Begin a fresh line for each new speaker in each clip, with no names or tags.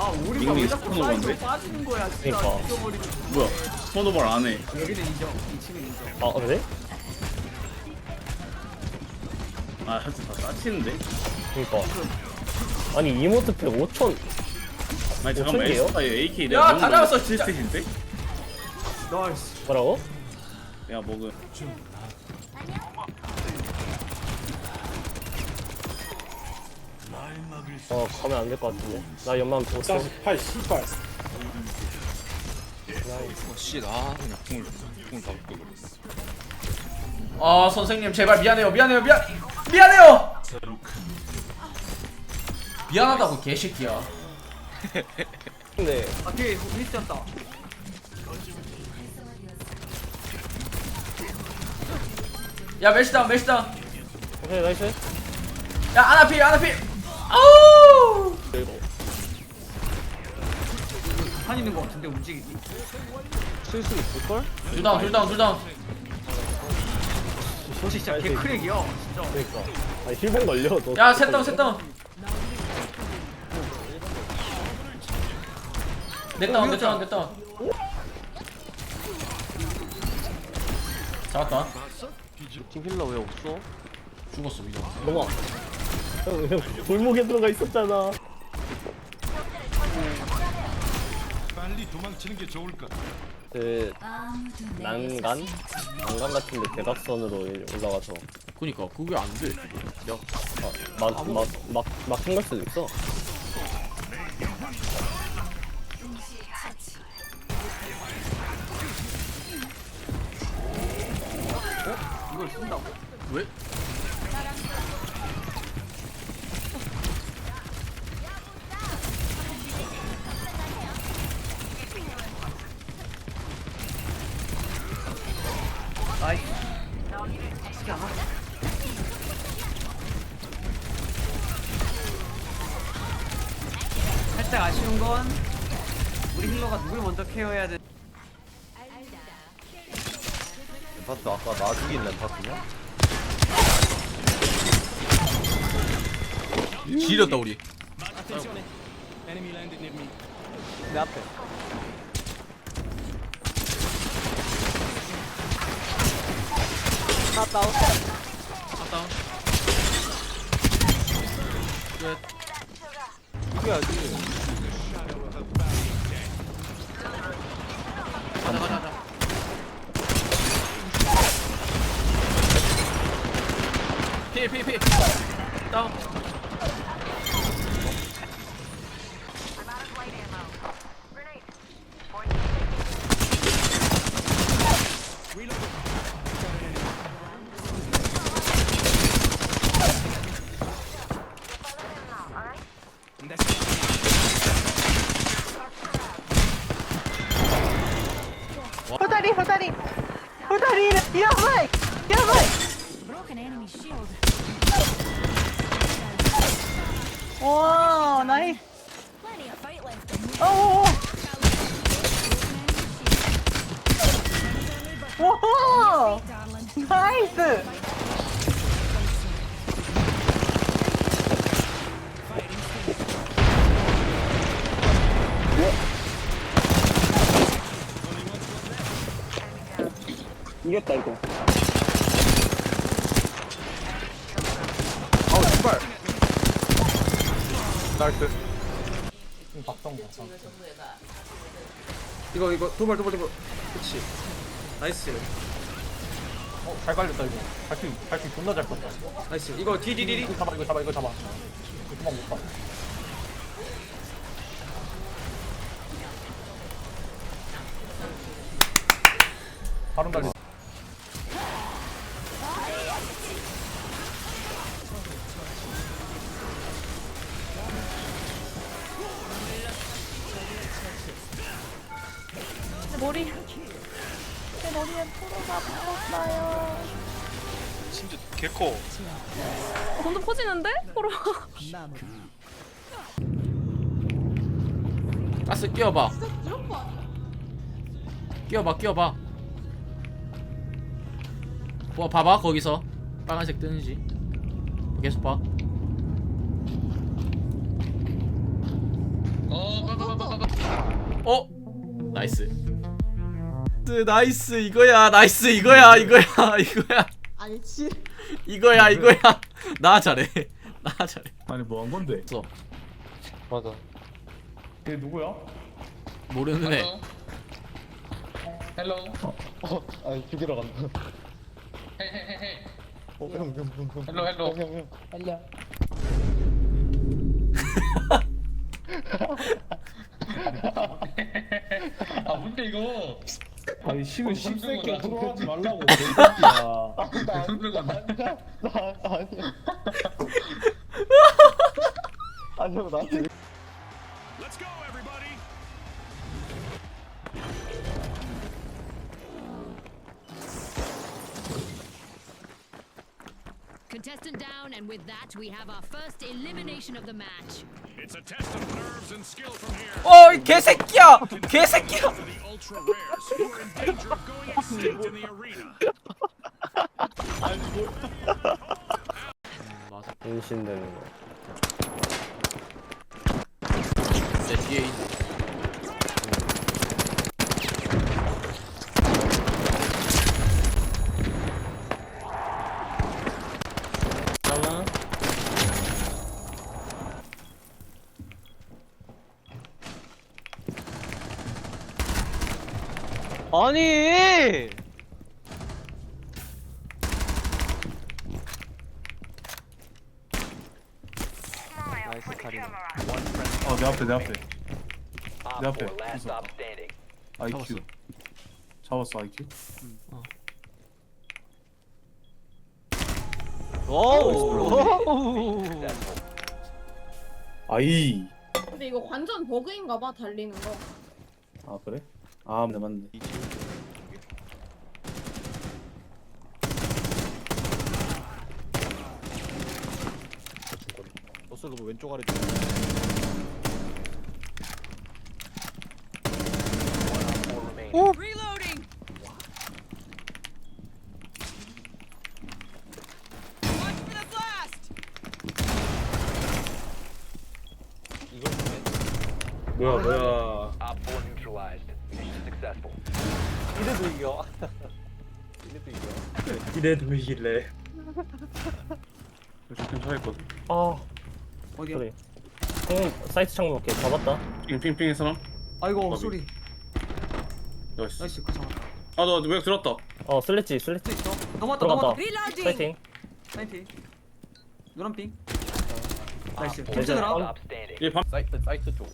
아 우리가 왜 자꾸 사이드로
건데?
빠지는 거야 진짜
그러니까.
잊어버리고
뭐야 스포너볼 안해
여기는 인정 2층은 인정
아 그래?
아 사실 다 짜치는데
그니까 아니 이모트 팩 5천
아니 잠깐만
오천개요?
에스파 AK
야,
내가
다 잡았어, 진짜.
실스인데?
나이스
뭐라고?
내가 먹은
어 가면 안 될 것 같은데. 나 연막 줬어
48 씨발
어, 씨, 아 그냥 궁을 궁을 다 묶어 버렸어.
아 선생님 제발 미안해요 미안해요 미안 미안해요! 미안하다고 개새끼야.
근데
아 뒤에 미쳤다. 야 멜시다운 멜시다운
오케이 나이스.
야 아나필 아나필 아우 한 있는 거 같은데 움직이기
쓸수 있을걸?
둘 다운 둘 다운 둘 다운. 저 진짜 개크랙이야 진짜.
그니까. 아니 힐뱅 걸려 너.
야 셋 다운 셋 다운. 넷 다운 넷 다운 넷 다운. 잡았다.
팀 힐러 왜 없어?
죽었어 이거
넘어 골목에 들어가 있었잖아
빨리 도망치는 게 좋을 것.
그 난간? 난간 같은데 대각선으로 올라가서
그니까 그게 안돼
막막막막 생갈 수도 있어
이걸 쓴다고? 왜? 아이 어떻게 알아? 살짝 아쉬운 건 우리 힐러가 누굴 먼저 케어해야 돼
봤어 아까 나 죽인 랩파트냐?
지렸다 우리.
내 앞에.
다운
이겨야지
가자 가자 가자 피피피 다운
호다리 호다리 호다리 야바이 야바이
Broken enemy shield.
와
fight left.
오. 나이스
이겼다 이거
씨발. 나이스.
이거 이거 도발 도발 도발. 그치. 나이스.
잘 갈렸다 이거. 발킹 발킹 존나 잘 껐다.
나이스. 이거 디디디디
이거 잡아 이거 잡아 이거 잡아. 이거 도망 못 가 바로 달리
포로가 붙었어요.
심지어 개커.
점점 커지는데? 포로
가스 끼워봐. 끼워봐 끼워봐. 와 봐봐 거기서. 빨간색 뜨는지. 계속 봐. 어? 나이스 네, 나이스 이거야 나이스 이거야 이거야 이거야
아니 지
이거야 이거야 나 잘해 나 잘해
아니 뭐 한 건데?
없어
맞아.
걔 누구야?
모르는 애
아니 죽이러 간다. 어, 형, 형, 형, 형. 헬로, 헬로. 형, 형, 헬로. 아, 뭔데 이거?
아니 지금 십새끼야. 들어가지 말라고. 개새끼야. 아니 형 나한테
Contestant down, and with that, we have our first elimination of the match.
It's a test of nerves and skill from here.
어이 개새끼야 개새끼야
To the ultra rares who are in danger of going extinct in the arena.
인신되는 거.
내 뒤에 있는
아니 나이스 카리나
어내 앞에 내 앞에. 내 앞에. 있어. IQ. 잡았어 IQ.
오우
아이.
근데 이거 완전 버그인가 봐 달리는 거.
아 그래? 아 맞네 맞네.
너슬로 왼쪽 아래
Reloading!
뭐야 뭐야
이래도
이길래 좀 차있거든
아 어디야? 그래. 형 사이트 창문 오케이 잡았다.
핑핑핑 사람?
아이고
거기.
소리
나이스
나이스 그 잡았다
아너왜 들었다
어 슬래치 슬래치
넘었다
들어갔다.
넘었다
Reloading!
파이팅.
나이스 노란 핑 나이스
이제
괜찮아
얘밤
사이트 사이트 쪽.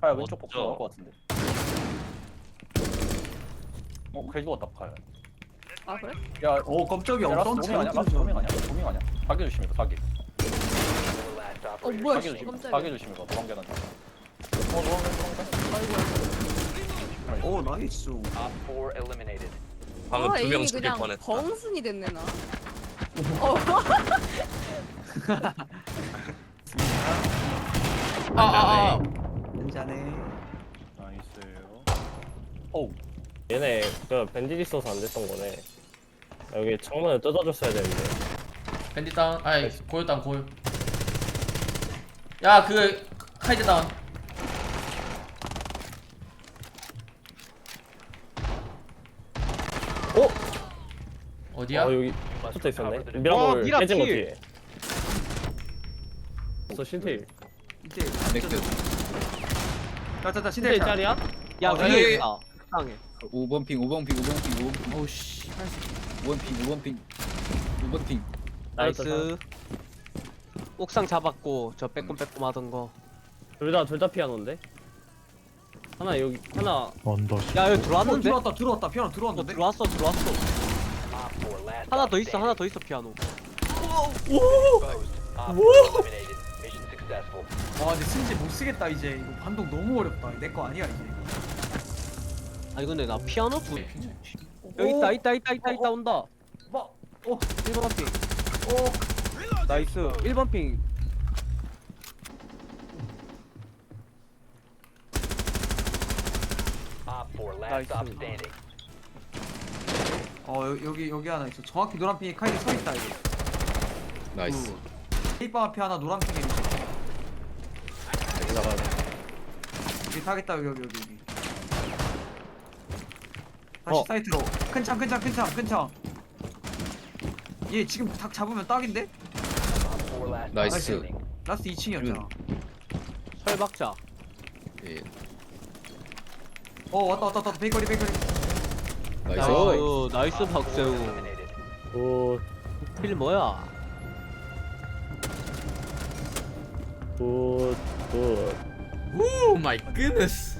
파야 왼쪽 복도 나올 것 같은데. 어, 그래 죽었다 파야.
아 그래?
야,
오 깜짝이야
야,
어떤
도밍 아니야? 도밍 아니야? 도밍 아니야? 사기 조심 이거 사기.
어 뭐야?
사기
씨,
조심.
깜짝이야.
사기 조심 이거 도망 계단. 어, 도망 계단.
오 나이스
방금
아,
두명
에임이
죽일
그냥
뻔했다.
벙순이 됐네 나.
아아 아
괜찮네
나이스요.
얘네 그 밴디지 있어서 안 됐던 거네. 여기 창문을 뜯어줬어야 되는데.
밴디 다운 아이 고요 다운 고요 야그 카이드 다운
어?
어디야?
아 여기 붙어 있었네. 미라볼
미라
깨진 거
필.
뒤에. 저 신테일.
이제
넥스.
자자자
신테일
시대
짤이야?
야
어,
위에
여기-
있다. 땅에.
5번 핑, 5번 핑, 5번 핑, 5번 핑,
오씨
5번 핑, 5번 핑, 5번 핑.
나이스. 옥상 잡았고 저 빼꼼 빼꼼 하던 거.
둘다 둘 다 피아노인데. 하나 여기 하나.
야 여기 들어왔는데?
들어왔다 들어왔다. 피아노
어,
들어왔는데?
들어왔어 들어왔어. 하나 더 있어 하나 더 있어 피아노
와 근데 승지 못 쓰겠다 이제. 이거 반동 너무 어렵다. 내 거 아니야 이제
아니 근데 나 피아노 두 여기 있다 있다 있다 있다 있다 온다.
뭐?
어. 1번 핑. 오. 나이스. 1번 핑. 나이스.
어 여- 여기 여기 하나 있어. 정확히 노란 핑이 카이드 서 있다 이거.
나이스.
페이퍼 앞에 하나 노란 핑이 있어
여기다가
여기 타겠다 여기 여기 여기. 다시
어.
사이트로. 큰 창 큰 창 큰 창 큰 창. 얘 지금 닭 잡으면 딱인데?
나이스.
라스트 2층이었잖아.
철박자.
예.
어 왔다 왔다 왔다. 베이커리 베이커리.
나이스.
나이스. 나이스 박세우.
굿,
필 뭐야?
굿, 굿.
오 마이 굿네스